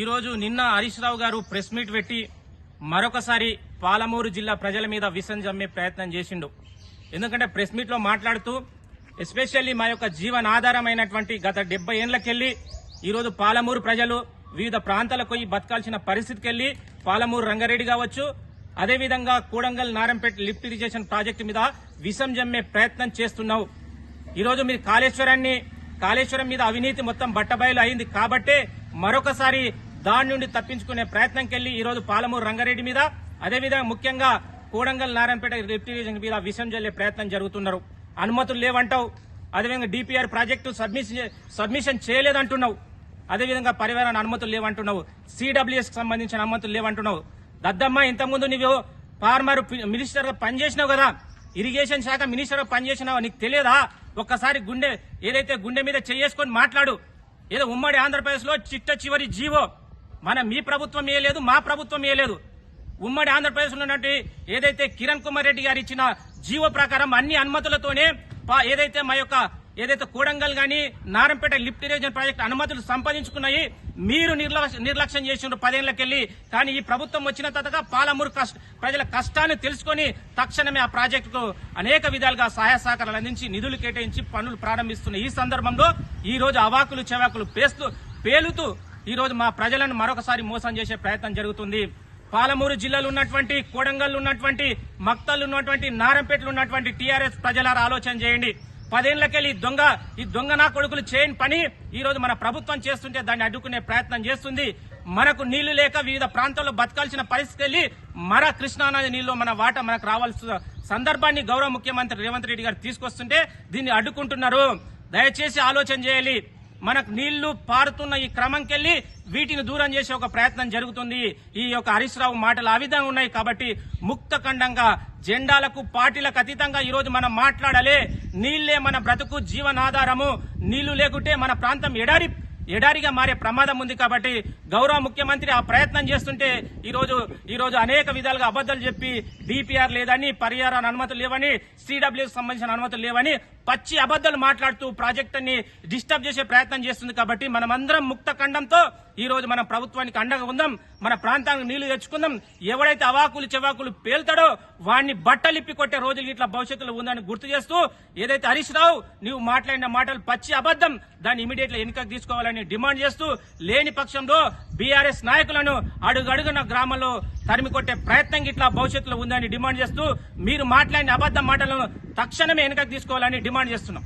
ఈరోజు నిన్న హరీష్ రావు గారు ప్రెస్ మీట్ పెట్టి మరొకసారి పాలమూరు జిల్లా ప్రజల మీద విసం జమ్మే ప్రయత్నం చేసిండు. ఎందుకంటే ప్రెస్ మీట్లో మాట్లాడుతూ ఎస్పెషల్లీ మా యొక్క జీవనాధారమైనటువంటి గత డెబ్బై ఏళ్ళకెళ్ళి ఈరోజు పాలమూరు ప్రజలు వివిధ ప్రాంతాలకు పోయి బతకాల్సిన పరిస్థితికి వెళ్ళి పాలమూరు రంగారెడ్డి కావచ్చు అదేవిధంగా Kodangal Narampet lift irrigation project మీద విసం జమ్మే ప్రయత్నం చేస్తున్నావు. ఈరోజు మీరు కాళేశ్వరాన్ని కాళేశ్వరం మీద అవినీతి మొత్తం బట్టబయలు అయింది కాబట్టే మరొకసారి దాని నుండి తప్పించుకునే ప్రయత్నంకెళ్ళి ఈ రోజు పాలమూరు రంగారెడ్డి మీద అదేవిధంగా ముఖ్యంగా కూడంగల్ నారాయణపేట లిఫ్ట్ మీద విషం జల్లే ప్రయత్నం జరుగుతున్నారు. అనుమతులు లేవంటావు. అదేవిధంగా డిపిఆర్ ప్రాజెక్టు సబ్మిషన్ సబ్మిషన్ చేయలేదంటున్నావు. అదేవిధంగా పరివారాన్ని అనుమతులు లేవంటున్నావు. సిడబ్ల్యూఎస్ సంబంధించిన అనుమతులు లేవంటున్నావు. దద్దమ్మ ఇంతకుముందు నువ్వు ఫార్మర్ మినిస్టర్గా పనిచేసినావు కదా. ఇరిగేషన్ శాఖ మినిస్టర్గా పనిచేసినావు? నీకు తెలియదా ఒక్కసారి గుండె ఏదైతే గుండె మీద చేసుకొని మాట్లాడు. ఏదో ఉమ్మడి ఆంధ్రప్రదేశ్లో చిట్ట చివరి జీవో. మన మీ ప్రభుత్వం ఏ లేదు మా ప్రభుత్వం ఏ లేదు. ఉమ్మడి ఆంధ్రప్రదేశ్ ఉన్నటువంటి ఏదైతే కిరణ్ కుమార్ రెడ్డి గారు ఇచ్చిన జీవో ప్రకారం అన్ని అనుమతులతోనే ఏదైతే మా యొక్క ఏదైతే కూడంగల్ గాని నారంపేట లిఫ్ట్ ఇరిగేషన్ ప్రాజెక్టు అనుమతులు సంపాదించుకున్నాయి మీరు నిర్లక్ష్య నిర్లక్ష్యం చేసిండ్రు పదేళ్ళకెళ్ళి కానీ ఈ ప్రభుత్వం వచ్చిన తర్వాత పాలమూరు ప్రజల కష్టాన్ని తెలుసుకొని తక్షణమే ఆ ప్రాజెక్టుకు అనేక విధాలుగా సహాయ సహకారాలు అందించి నిధులు కేటాయించి పనులు ప్రారంభిస్తున్న ఈ సందర్భంలో ఈ రోజు అవాకులు చెవాకులు పేస్తూ పేలుతూ ఈ రోజు మా ప్రజలను మరొకసారి మోసం చేసే ప్రయత్నం జరుగుతుంది. పాలమూరు జిల్లాలో ఉన్నటువంటి కోడంగల్ ఉన్నటువంటి మక్తల్ ఉన్నటువంటి నారంపేటలో ఉన్నటువంటి టీఆర్ఎస్ ప్రజలారా ఆలోచన చేయండి. పదేళ్ళకెళ్ళి ఈ దొంగ ఈ దొంగ నా కొడుకులు చేయని పని ఈ రోజు మన ప్రభుత్వం చేస్తుంటే దాన్ని అడ్డుకునే ప్రయత్నం చేస్తుంది. మనకు నీళ్ళు లేక వివిధ ప్రాంతాల్లో బతకాల్సిన పరిస్థితి వెళ్ళి మర కృష్ణానది నీళ్ళు మన వాట మనకు రావాల్సిన సందర్భాన్ని గౌరవ ముఖ్యమంత్రి రేవంత్ రెడ్డి గారు తీసుకొస్తుంటే దీన్ని అడ్డుకుంటున్నారు. దయచేసి ఆలోచన చేయాలి. మనకు నీళ్ళు పారుతున్న ఈ క్రమంకెళ్ళి వీటిని దూరం చేసే ఒక ప్రయత్నం జరుగుతుంది. ఈ యొక్క హరీష్ రావు మాటలు ఆ విధంగా ఉన్నాయి కాబట్టి ముక్త ఖండంగా జెండాలకు పార్టీలకు అతీతంగా ఈరోజు మనం మాట్లాడాలి. నీళ్ళే మన బ్రతుకు జీవనాధారము. నీళ్ళు లేకుంటే మన ప్రాంతం ఎడారి ఎడారిగా మారే ప్రమాదం ఉంది కాబట్టి గౌరవ ముఖ్యమంత్రి ఆ ప్రయత్నం చేస్తుంటే ఈ రోజు ఈ రోజు అనేక విధాలుగా అబద్దాలు చెప్పి డిపిఆర్ లేదని పరిహారాన్ని అనుమతులు లేవని సిడబ్ల్యూ సంబంధించిన అనుమతులు లేవని పచ్చి అబద్దాలు మాట్లాడుతూ ప్రాజెక్టుని డిస్టర్బ్ చేసే ప్రయత్నం చేస్తుంది కాబట్టి మనమందరం ముక్త ఖండంతో ఈ రోజు మన ప్రభుత్వానికి అండగా ఉందాం మన ప్రాంతానికి నీళ్ళు తెచ్చుకుందాం. ఎవడైతే అవాకులు చెవాకులు పేల్తాడో వాడిని బట్టలిప్పి కొట్టే రోజులు ఇట్లా భవిష్యత్తులో ఉందని గుర్తు చేస్తూ ఏదైతే హరీష్ రావు నీవు మాట్లాడిన మాటలు పచ్చి అబద్దం దాన్ని ఇమీడియట్ వెనుకకు తీసుకోవాలని డిమాండ్ చేస్తూ లేని పక్షంలో బీఆర్ఎస్ నాయకులను అడుగడుగున గ్రామంలో తరిమి కొట్టే ప్రయత్నం ఇట్లా భవిష్యత్తులో ఉందని డిమాండ్ చేస్తూ మీరు మాట్లాడిన అబద్ధ మాటలను తక్షణమే వెనుకకు తీసుకోవాలని డిమాండ్ చేస్తున్నాం.